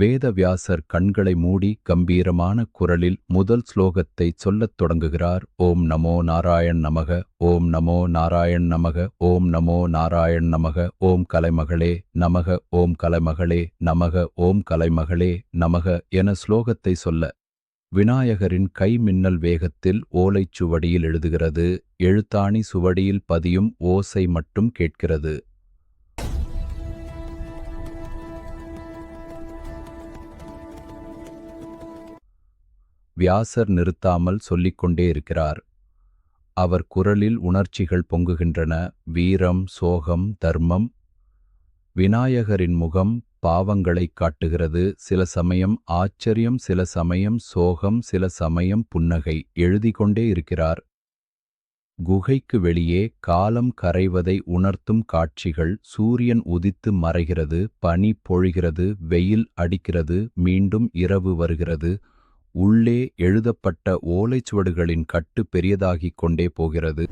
வேதவியாசர் கண்களை மூடி கம்பீரமான குரலில் முதல் ஸ்லோகத்தை சொல்லத் தொடங்குகிறார். ஓம் நமோ நாராயண் நமக. ஓம் நமோ நாராயண் நமக. ஓம் நமோ நாராயண் நமக. ஓம் கலைமகளே நமக. ஓம் கலைமகளே நமக. ஓம் கலைமகளே நமக என ஸ்லோகத்தை சொல்ல விநாயகரின் கை மின்னல் வேகத்தில் ஓலைச் சுவடியில் எழுதுகிறது. எழுத்தாணி சுவடியில் பதியும் ஓசை மட்டும் கேட்கிறது. வியாசர் நிறுத்தாமல் சொல்லிக்கொண்டே இருக்கிறார். அவர் குரலில் உணர்ச்சிகள் பொங்குகின்றன. வீரம் சோகம் தர்மம். விநாயகரின் முகம் பாவங்களைக் காட்டுகிறது. சில சமயம் ஆச்சரியம் சில சமயம் சோகம் சில சமயம் புன்னகை எழுதி கொண்டே இருக்கிறார். குகைக்கு வெளியே காலம் கரைவதை உணர்த்தும் காட்சிகள் சூரியன் உதித்து மறைகிறது. பனி பொழிகிறது. வெயில் அடிக்கிறது. மீண்டும் இரவு வருகிறது. உள்ளே எழுதப்பட்ட ஓலைச்சுவடுகளின் கட்டு பெரியதாகிக் கொண்டே போகிறது.